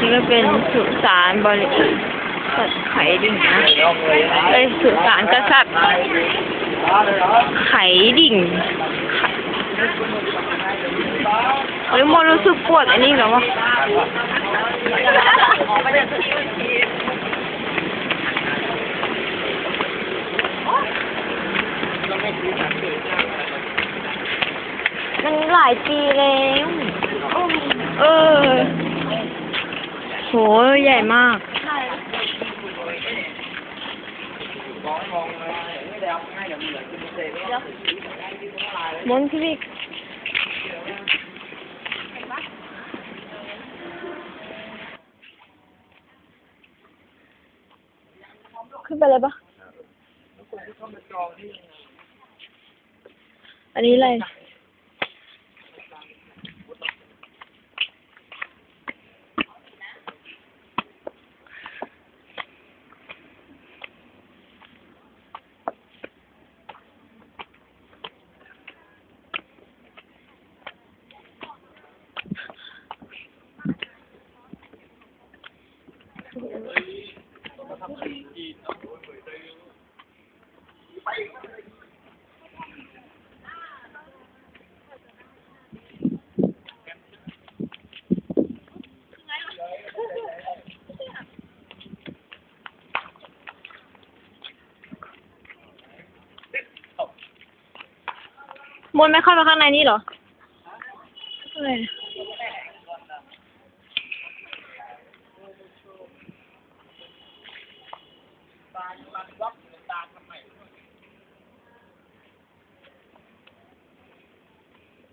นี่ก็เป็นสุสานบริษัทไข่ดิ่งนะเอ้ยสุสานกษัตริย์ไข่ดิ่งไข่เฮ้ยโมรู้สึกปวดอันนี้เหรอวะมันหลายปีแล้ว เออ โห ใหญ่มากมนพี่บิ๊กขึ้นไปเลยปะอันนี้อะไร มนไม่เข้าไปข้างในนี่เหรอข้างใน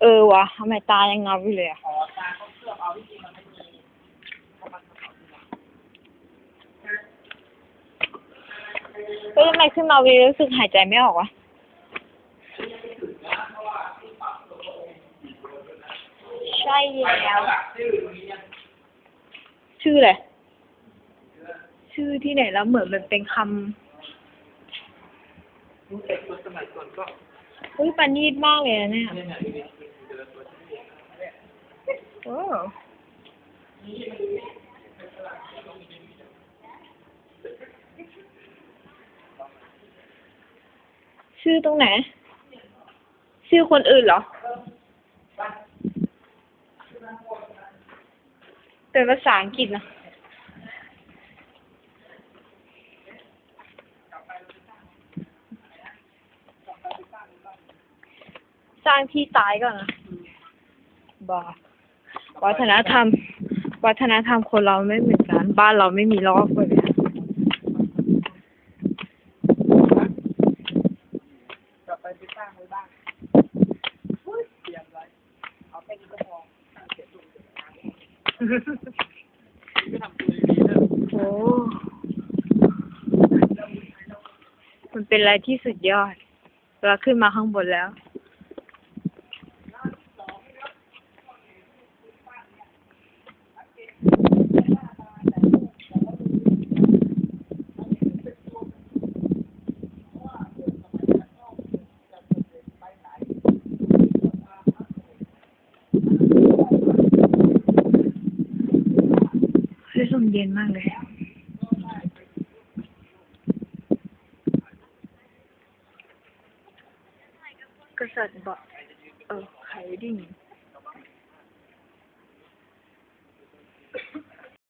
เออวะทำไมตายังเงาอยู่เลยอะเฮ้ยทำไมขึ้นมาวีรู้สึกหายใจไม่ออกวะ ใช่แล้ว ชื่ออะไร ชื่อที่ไหนแล้วเหมือนมันเป็นคำอุ้ยปานีดมากเลยนะเนี่ยโอ้ชื่อตรงไหน ชื่อคนอื่นเหรอ เป็นภาษาอังกฤษนะสร้างที่ตายก่อนนะบาวัฒนธรรม วัฒนธรรมคนเราไม่เหมือนกัน บ้านเราไม่มีลอกเลยนะ โอ้มันเป็นอะไรที่สุดยอด เราขึ้นมาข้างบนแล้ว มเย็นมากเลยกษัตริย์บะเออไข่ดิ่ง